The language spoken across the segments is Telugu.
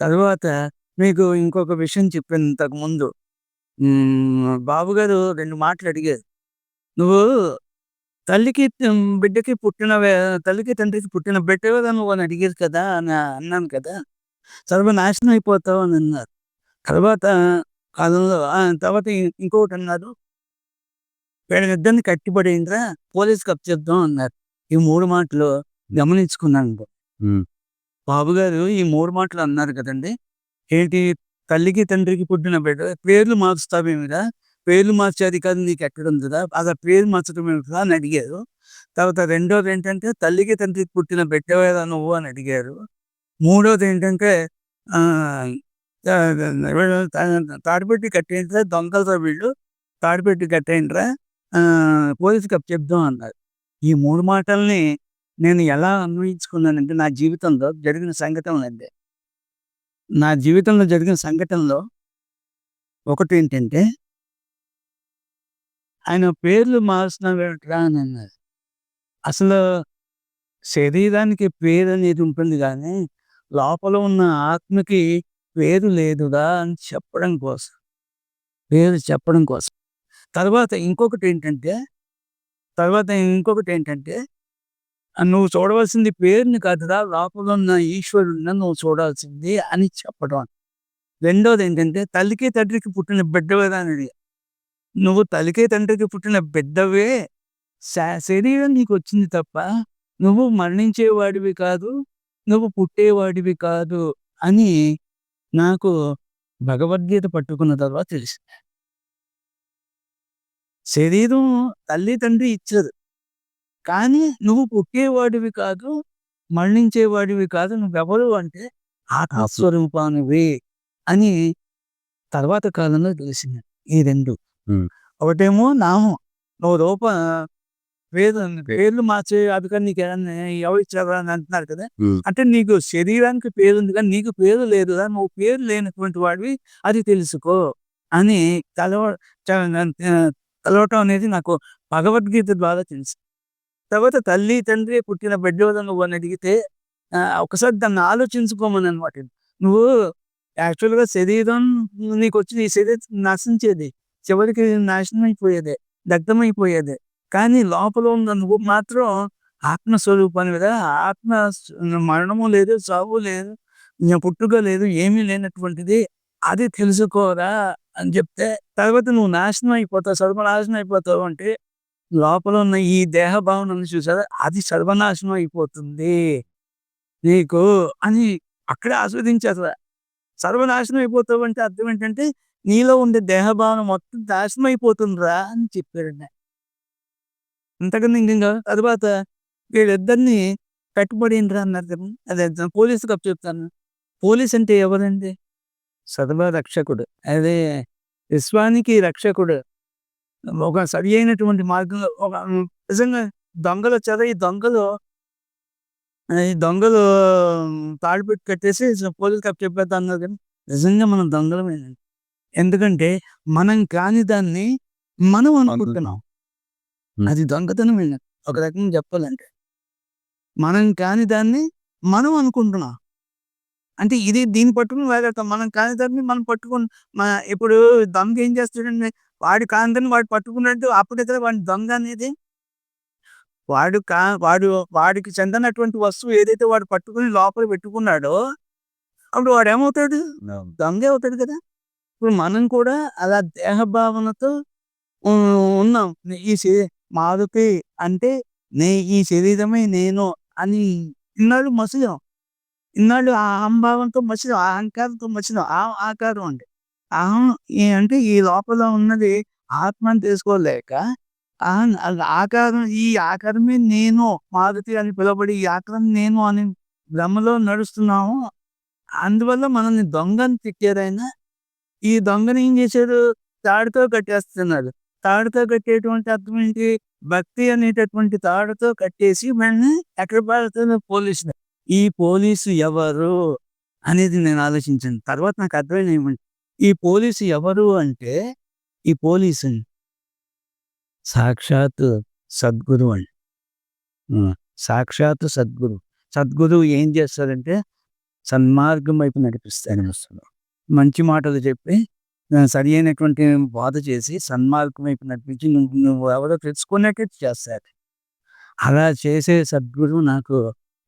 తర్వాత మీకు ఇంకొక విషయం చెప్పాను ఇంతకుముందు. బాబుగారు రెండు మాటలు అడిగారు. "నువ్వు తల్లికి బిడ్డకి పుట్టిన వే తల్లికి, తండ్రికి పుట్టిన బిడ్డ కదా నువ్వు" అని అడిగారు కదా! అని అన్నాను కదా! సర్వనాశనం అయిపోతావు అని అన్నారు. తర్వాత కాలంలో ఆ! తర్వాత ఇంకొకటన్నారు. "వీళ్ళిద్దరిని పోలీస్ పోలీస్‌కి చేద్దాం అన్నారు. ఈ మూడు మాటలు గమనించుకున్నాను. బాబుగారు ఈ మూడు మాటలు అన్నారు కదండీ! ఏంటి తల్లికి, తండ్రికి పుట్టిన బిడ్డ పేర్లు మారుస్తావేమిరా? పేర్లు మార్చే అధికారం ఉందిరా అలా పేరు మార్చడం ఏమిటిరా అని అడిగారు. తర్వాత రెండోది ఏంటంటే తల్లికి, తండ్రికి పుట్టిన బిడ్డవేరా నువ్వు అని అడిగారు. మూడోది ఏంటంటే తాడిపెట్టి కట్టేయండిరా దొంగలతో వీళ్ళు. తాడిపెట్టి కట్టేయండిరా ఆహ్, పోలీస్‌కి అప్పచెప్దాం అన్నారు. ఈ మూడు మాటల్ని నేను ఎలా అన్వయించుకున్నానంటే నా జీవితంలో జరిగిన సంఘటనలండి. నా జీవితంలో జరిగిన సంఘటనలో ఒకటి ఏంటంటే ఆయన పేర్లు మారుస్తున్నావేమిట్రా అని అన్నారు. అసలు శరీరానికి పేరు అనేది ఉంటుంది కానీ లోపల ఉన్న ఆత్మకి పేరు లేదురా అని చెప్పడం కోసం. పేరు చెప్పడం కోసం. తర్వాత ఇంకొకటి ఏంటంటే తర్వాత ఇంకొకటి ఏంటంటే నువ్వు చూడవలసింది పేరుని కాదురా లోపల ఉన్న ఈశ్వరుడిని నువ్వు చూడాల్సింది అని చెప్పడం. రెండోది ఏంటంటే తల్లికి, తండ్రికి పుట్టిన బిడ్డవేరా అని నువ్వు తల్లికి, తండ్రికి పుట్టిన బిడ్డవే. శా శరీరం నీకొచ్చింది తప్ప, నువ్వు మరణించేవాడివి కాదు. నువ్వు పుట్టేవాడివి కాదు అని నాకు భగవద్గీత పట్టుకున్న తర్వాత తెలిసింది. శరీరం తల్లి, తండ్రి ఇచ్చారు. కానీ నువ్వు పుట్టేవాడివి కాదు. మరణించేవాడివి కాదు. నువ్వెవరు అంటే ఆత్మస్వరూపానివి అని తర్వాత కాలంలో తెలిసింది. ఈ 2. హ్మ్. ఒకటేమో నామం. నువ్వు రూప పేరు పేర్లు మార్చే అధికారం నీకేమన్నా ఎవరిచ్చారురా అని అంటున్నారు కదా! అంటే నీకు శరీరానికి పేరుంది కానీ నీకు పేరు లేదురా. నువ్వు పేరు లేనటువంటి వాడివి అది తెలుసుకో అని తెలవ తెలవటం అనేది నాకు భగవద్గీత ద్వారా తెలిసింది. తర్వాత తల్లి, తండ్రి పుట్టిన బిడ్డ నువ్వు అని అడిగితే ఒకసారి దాన్ని ఆలోచించుకోమని అనమాట నువ్వు యాక్చువల్‌గా శరీరం నీకొచ్చి నీ శరీరం నశించేది. చివరికి నాశనం అయిపోయేదే. దగ్ధమైపోయేదే. కానీ లోపల ఉన్న నువ్వు మాత్రం ఆత్మస్వరూపానివిరా. ఆత్మ మరణము లేదు, చావు లేదు, పుట్టుక లేదు, ఏమీ లేనటువంటిది. అది తెలుసుకోరా అని చెప్తే, తర్వాత నువ్వు నాశనం అయిపోతావు, సర్వనాశనం అయిపోతావు అంటే, లోపల ఉన్న ఈ దేహ భావనను చూసారా? అది సర్వనాశనం అయిపోతుంది. నీకు అని అక్కడే ఆస్వాదించారురా. సర్వనాశనం అయిపోతావు అంటే అర్థం ఏంటంటే, నీలో ఉండే దేహభావన మొత్తం నాశనం అయిపోతుందిరా అని చెప్పారు అంతకన్నా ఇంకా తర్వాత వీళ్ళిద్దరిని కట్టుబడేయండిరా అన్నారు కదా! అదే కప్పు చెప్తాను పోలీస్ అంటే ఎవరండి? సర్వ రక్షకుడు అదే విశ్వానికి రక్షకుడు. ఒక సరి అయినటువంటి మార్గంలో ఒక నిజంగా దొంగలొచ్చారు. ఈ దొంగలు ఈ దొంగలు తాడుపెట్టి కట్టేసి పోలీస్‌కి అప్పచెప్పేద్దాం అన్నారు కానీ, నిజంగా మనం దొంగలమేనండి. ఎందుకంటే మనం కాని దాన్ని మనం అనుకుంటున్నాం. అది దొంగతనమేనండి. ఒక రకంగా చెప్పాలంటే. మనం కాని దాన్ని మనం అనుకుంటున్నాం. అంటే ఇది దీన్ని పట్టుకొని వేలాడతాం. మనం కాని దాన్ని మనం పట్టుకొని ఇప్పుడు దొంగ ఏం చేస్తాడండి? వాడు దాన్ని వాడు పట్టుకున్నట్టు అప్పుడే కదా వాడిని దొంగ అనేది. వాడు కా వాడు వాడికి చెందనటువంటి వస్తువు ఏదైతే వాడు పట్టుకొని లోపల పెట్టుకున్నాడో, అప్పుడు వాడేమవుతాడు? అవును. దొంగే అవుతాడు కదా! ఇప్పుడు మనం కూడా అలా దేహ భావనతో హ్మ్, ఉన్నాం. ఈ శరీ మారుతి అంటే నే ఈ శరీరమే నేను అని ఇన్నాళ్ళు మసిలాం. ఇన్నాళ్ళు ఆ అహంభావంతో మసిలాం. ఆ అహంకారంతో మసిలాం. ఆ ఆకారం అంటే. అంటే ఈ లోపల ఉన్నది ఆత్మ తెలుసుకోలేక ఆకారం ఈ ఆకారమే నేను మారుతి అని పిలబడి ఈ ఆకారం నేను అని భ్రమలో నడుస్తున్నాము. అందువల్ల మనల్ని దొంగని తిట్టారైనా ఈ దొంగని ఏం చేశారు తాడుతో కట్టేస్తున్నారు తాడుతో కట్టేటువంటి అర్థం ఏంటి? భక్తి అనేటటువంటి తాడుతో కట్టేసి మనల్ని ఎక్కడ పడేస్తున్నారు పోలీసు ఈ పోలీసు ఎవరు? అనేది నేను ఆలోచించాను. తర్వాత నాకు అర్థమైంది ఏమంటే, ఈ పోలీసు ఎవరు అంటే, ఈ పోలీసు సాక్షాత్ సద్గురు అండి. సాక్షాత్ సద్గురు సద్గురువు. సద్గురువు ఏం చేస్తారంటే సన్మార్గం వైపు నడిపిస్తాడు. మంచి మాటలు చెప్పి సరి అయినటువంటి బాధ చేసి సన్మార్గం వైపు నడిపించి నువ్వు ఎవరో తెలుసుకునేటట్టు చేస్తారు అలా చేసే సద్గురువు నాకు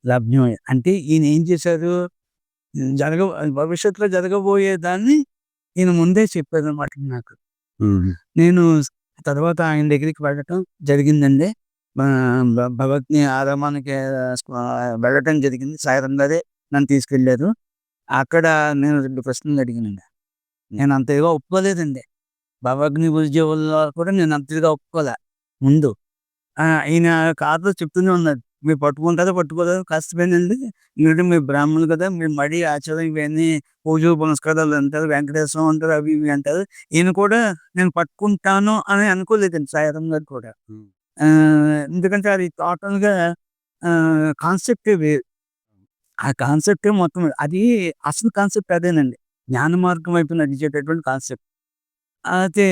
లభ్యమయ్యారు. అంటే ఈయన ఏం చేశారు? జరగ భవిష్యత్తులో జరగబోయే దాన్ని ఈయన ముందే చెప్పారనమాట నాకు. నేను తర్వాత ఆయన దగ్గరికి వెళ్ళటం జరిగిందండి. ఆహ్, భ భగవద్‌ని ఆరామానికి వెళ్ళటం జరిగింది. సాయిరాం గారే నన్ను తీసుకెళ్ళారు. అక్కడ నేను 2 ప్రశ్నలు అడిగానండి. నేను అంతగా ఒప్పుకోలేదండి. భగవద్‌ని గురుజీవుల్లో కూడా నేను అంతగా ఒప్పుకోలే ముందు. ఈయన కార్‌లో చెప్తూనే ఉన్నారు. మీరు పట్టుకుంటారో పట్టుకోరో కష్టమేనండి. ఎందుకంటే మీరు బ్రాహ్మణులు కదా! మీరు మడి ఆచారం ఇవన్నీ పూజలు పునస్కారాలు అంటారు. వెంకటేశ్వరం అంటారు. అవి ఇవి అంటారు. ఈయన కూడా నేను పట్టుకుంటాను అని అనుకోలేదండి సాయిరాం గారు కూడా. ఎందుకంటే అది టోటల్‌గా కాన్సెప్టే వేరు. ఆ కాన్సెప్టే మొత్తం అది అసలు కాన్సెప్ట్ అదేనండి. జ్ఞాన మార్గం వైపు నడిచేటటువంటి కాన్సెప్ట్. అయితే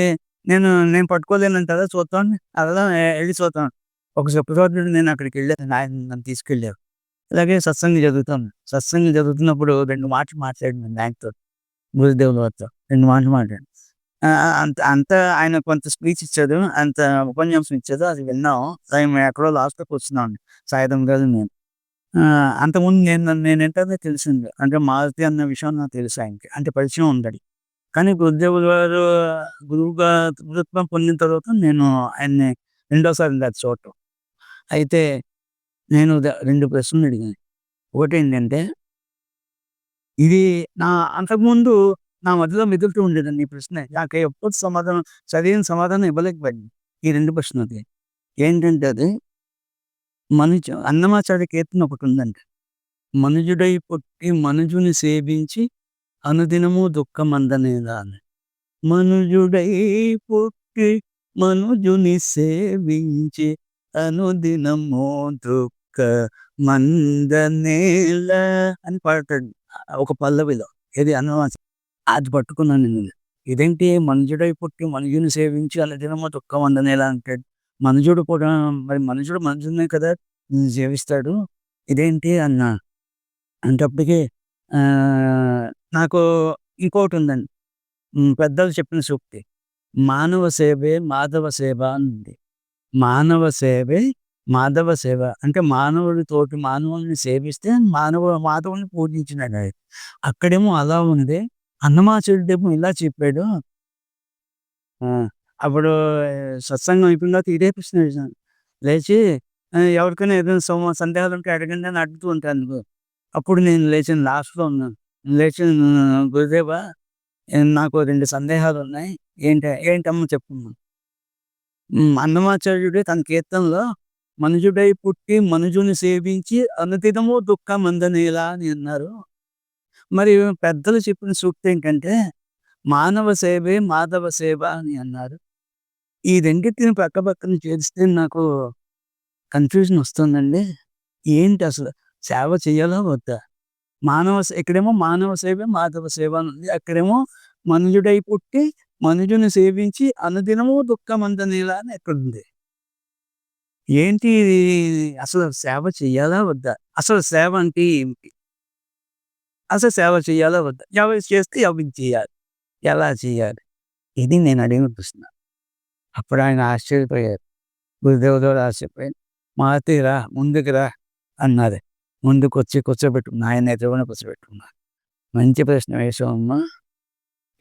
నేను నేను పట్టుకోలేనంటారా చూద్దాం అలా ఎళ్ళి చూద్దాం. ఒక శుక్రవారం నేను అక్కడికి వెళ్ళాను ఆయన నన్ను తీసుకెళ్ళారు అలాగే సత్సంగం చదువుతాను సత్సంగం జరుగుతున్నప్పుడు రెండు మాటలు మాట్లాడానండి ఆయనతో గురుదేవుల వారితో రెండు మాటలు మాట్లాడాను. అంత అంత అంతా ఆయన కొంత స్పీచ్ ఇచ్చారు. అంత ఉపన్యాసం ఇచ్చాడు అది విన్నాం. మేము ఎక్కడో లాస్ట్‌లో కూర్చున్నామండి. సాయిరాం గారు నేను. అంతకుముందు నేను నేను ఏంటంటే తెలిసింది. అంటే మారుతి అన్న విషయం నాకు తెలుసు ఆయనకి. అంటే పరిచయం ఉండాలి కానీ గురుదేవుల వారు గురువుగా గురుత్వం పొందిన తర్వాత నేను ఆయన్ని రెండోసారి అది చూడటం. అయితే నేను రెండు ప్రశ్నలు అడిగాను. ఒకటి ఏంటంటే ఇది నా అంతకుముందు నా మధ్యలో మెదులుతూ ఉండేదండి ఈ ప్రశ్న. నాకు ఎప్పుడు సమాధానం సరైన సమాధానం ఇవ్వలేకపోయింది ఈ రెండు ప్రశ్నలకి. ఏంటంటే అది మనుజు అన్నమాచార్య కీర్తన ఒకటుందండి. మనుజుడై పుట్టి మనుజుని సేవించి అనుదినము దుఃఖమందనేదా అని. మనుజుడై పుట్టి మనుజుని సేవించి అనుదినము దుఃఖ మందనేల అని పాడతాడు. ఒక పల్లవిలో. ఏది అన్నమాచార్య. అది పట్టుకున్నాను నేను. ఇదేంటి మనుజుడై పుట్టి మనుజుని సేవించి అనుదినము నేల అంటాడు. మనుజుడు కూడా మరి మనుజుడు మనుషునే కదా సేవిస్తాడు. ఇదేంటి అన్న అంటప్పటికీ నాకు ఇంకోటి ఉందండి పెద్దలు చెప్పిన సూక్తి. మానవ సేవే మాధవ సేవ అని ఉంది. మానవ సేవే మాధవ సేవ. అంటే మానవుడి తోటి మానవుల్ని సేవిస్తే మానవ మాధవుడిని పూజించినట్టు. అక్కడేమో అలా ఉంది. అన్నమాచుడేమో ఇలా చెప్పాడు. ఆ! అప్పుడు సత్సంగం అయిపోయిన తర్వాత ఇదే లేచి ఎవరికైనా ఏదైనా సోమ సందేహాలు ఉంటే అడగండి అని అడుగుతూ ఉంటాను. అప్పుడు నేను లేచిన లాస్ట్‌లో ఉన్నాను. లేచి గురుదేవా నాకు రెండు సందేహాలు ఉన్నాయి ఏంట ఏంటమ్మా చెప్పమ్మా. హ్మ్. అన్నమాచార్యుడే తన కీర్తనలో మనుజుడై పుట్టి మనుజుని సేవించి అనుదినము దుఃఖమందనేలా అని అన్నారు. మరి పెద్దలు చెప్పిన సూక్తి ఏంటంటే మానవ సేవే మాధవ సేవ అని అన్నారు. ఈ రెండింటిని పక్క పక్కన చేరిస్తే నాకు కన్‌ఫ్యూజన్ వస్తుందండి. ఏంటి అసలు సేవ చేయాలో వద్దా? మానవ ఇక్కడేమో మానవ సేవే మాధవ సేవ అని ఉంది. అక్కడేమో మనుజుడై పుట్టి మనుజుని సేవించి అనుదినము దుఃఖమందనేలా అని ఎక్కడుంది. ఏంటి అసలు సేవ చేయాలా వద్దా? అసలు సేవ అంటే ఏమిటి? అసలు సేవ చేయాలా వద్దా? ఎవరు చేస్తే ఎవరికి చేయాలి? ఎలా చేయాలి? ఇది నేను అడిగిన ప్రశ్న. అప్పుడు ఆయన ఆశ్చర్యపోయారు. గురుదేవుడు ఆశ్చర్యపోయాను మారుతి రా ముందుకు రా అన్నారు. ముందుకొచ్చి కూర్చోబెట్టుకున్నా. ఆయన ఎదురుగా కూర్చోబెట్టుకున్నా మంచి ప్రశ్న వేసామమ్మా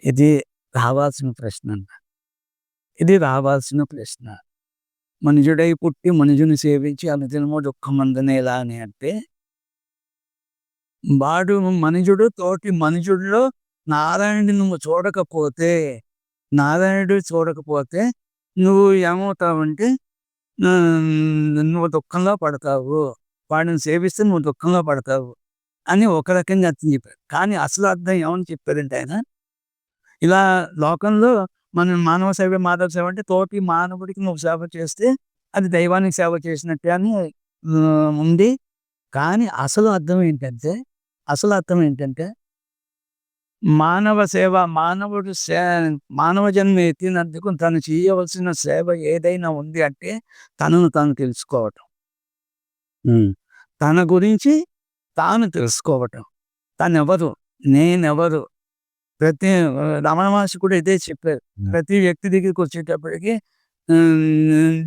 ఇది రావాల్సిన ప్రశ్న అన్న. ఇది రావాల్సిన ప్రశ్న. మనుజుడై పుట్టి మనుజుని సేవించి అనుదినము దుఃఖమందనేలా అని అంటే వాడు మనుజుడు తోటి మనుజుడిలో నారాయణుడిని నువ్వు చూడకపోతే నారాయణుడు చూడకపోతే నువ్వు ఏమవుతావంటే నువ్వు దుఃఖంలో పడతావు. వాడిని సేవిస్తే నువ్వు దుఃఖంలో పడతావు అని ఒక రకంగా అర్థం చెప్పారు. కానీ అసలు అర్థం ఏమని చెప్పారంటే ఆయన ఇలా లోకంలో మనం మానవ సేవ మాధవ సేవ అంటే తోటి మానవుడికి నువ్వు సేవ చేస్తే అది దైవానికి సేవ చేసినట్టే అని ఉంది. కానీ అసలు అర్థం ఏంటంటే అసలు అర్థం ఏంటంటే మానవ సేవ మానవుడు సే మానవ జన్మ ఎత్తినందుకు తను చేయవలసిన సేవ ఏదైనా ఉంది అంటే తనను తాను తెలుసుకోవటం. తన గురించి తాను తెలుసుకోవటం. తనెవరు? నేనెవరు? ప్రతి రమణ మహర్షి కూడా ఇదే చెప్పారు. ప్రతి వ్యక్తి దగ్గరికొచ్చేటప్పటికి హ్మ్,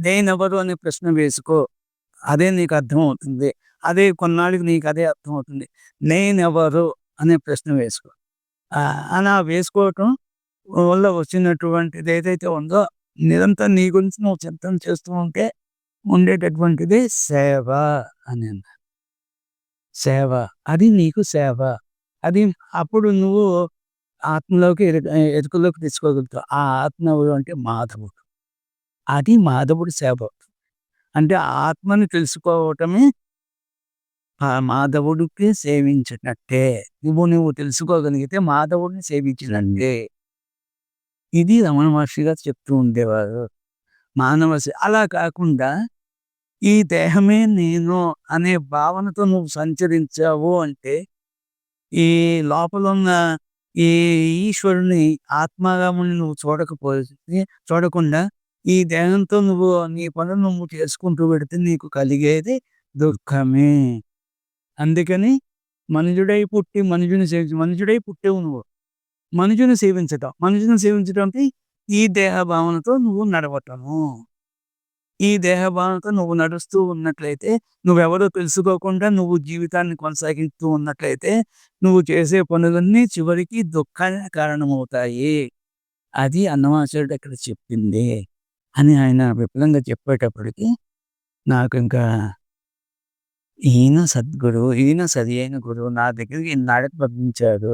నేనెవరు అనే ప్రశ్న వేసుకో. అదే నీకు అర్థమవుతుంది. అదే కొన్నాళ్ళకి నీకు అదే అర్థమవుతుంది. నేనెవరు అనే ప్రశ్న వేసుకో. అలా వేసుకోవటం వల్ల వచ్చినటువంటిది ఏదైతే ఉందో నిరంతరం నీ గురించి నువ్వు చింతన చేస్తూ ఉంటే ఉండేటటువంటిది సేవ అని అన్నారు. సేవ. అది నీకు సేవ. అది అప్పుడు నువ్వు ఆత్మలోకి ఎరుకలోకి తీసుకోగలుగుతావు ఆ ఆత్మ ఎవరు అంటే మాధవుడు. అది మాధవుడు సేవ. అంటే ఆత్మని తెలుసుకోవటమే ఆ మాధవుడికి సేవించినట్టే. నువ్వు నువ్వు తెలుసుకోగలిగితే మాధవుడిని సేవించినట్టే. ఇది రమణ మహర్షి గారు చెప్తూ ఉండేవారు. మానవ అలా కాకుండా ఈ దేహమే నేను అనే భావనతో నువ్వు సంచరించావు అంటే ఈ లోపల ఉన్న ఈ ఈశ్వరుని ఆత్మారాముని నువ్వు చూడకపోతే చూడకుండా ఈ దేహంతో నువ్వు నీ పనులు నువ్వు చేసుకుంటూ పెడితే నీకు కలిగేది దుఃఖమే. అందుకని మనుజుడై పుట్టి మనుజుని సేవించు మనుజుడై పుట్టేవు నువ్వు. మనుజుని సేవించటం. మనుజుని సేవించటం అంటే ఈ దేహ భావనతో నువ్వు నడవటము. ఈ దేహభావంతో నువ్వు నడుస్తూ ఉన్నట్లయితే నువ్వెవరో తెలుసుకోకుండా నువ్వు జీవితాన్ని కొనసాగిస్తూ ఉన్నట్లయితే నువ్వు చేసే పనులన్నీ చివరికి దుఃఖానికి కారణమవుతాయి. అది అన్నమాచార్యుడు అక్కడ చెప్పింది అని ఆయన విపులంగా చెప్పేటప్పటికి నాకు ఇంకా ఈయన సద్గురువు. ఈయన సరి అయిన గురువు. నా దగ్గరికి ఇన్నాళ్ళకి పంపించారు.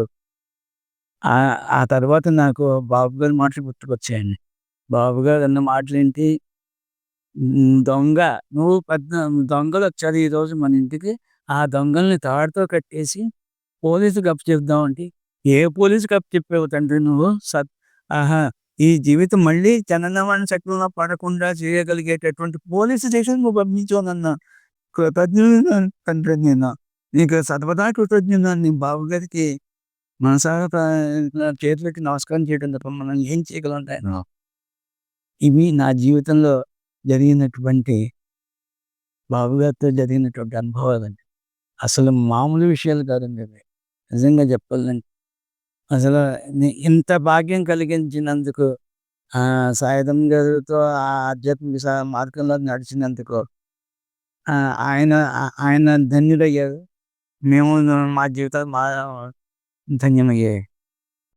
ఆ తర్వాత నాకు బాబు గారి మాటలు గుర్తుకొచ్చాయండి. బాబు గారు అన్న మాటలు ఏంటి దొంగ నువ్వు పెద్ద దొంగలొచ్చారు ఈరోజు మన ఇంటికి. ఆ దొంగల్ని తాడుతో కట్టేసి పోలీసుకి అప్పచెప్దాం అంటే, ఏ పోలీసుకి అప్పచెప్పావు తండ్రి నువ్వు? సత్ ఆహా! ఈ జీవితం మళ్ళీ చందనవన చక్రంలో పడకుండా చేయగలిగేటటువంటి పోలీస్ స్టేషన్‌కి నువ్వు పంపించావు నన్ను. కృతజ్ఞుడిని తండ్రి నేను. నీకు సర్వదా కృతజ్ఞుడిని బాబుగారికి మనసారా ప్ర చేతులెత్తి నమస్కారం చేయడం తప్ప మనం ఏం చేయగలం. ఇవి నా జీవితంలో జరిగినటువంటి బాబుగారితో జరిగినటువంటి అనుభవాలండి. అసలు మామూలు విషయాలు కాదండి అవి. నిజంగా చెప్పాలంటే. అసలు ఇంత భాగ్యం కలిగించినందుకు సాయుధం సాయిధం గారితో ఆ ఆధ్యాత్మిక మార్గంలో నడిచినందుకు ఆయన ఆయన ధన్యుడయ్యారు. మేము మా జీవితాలు మా ధన్యమయ్యాయి.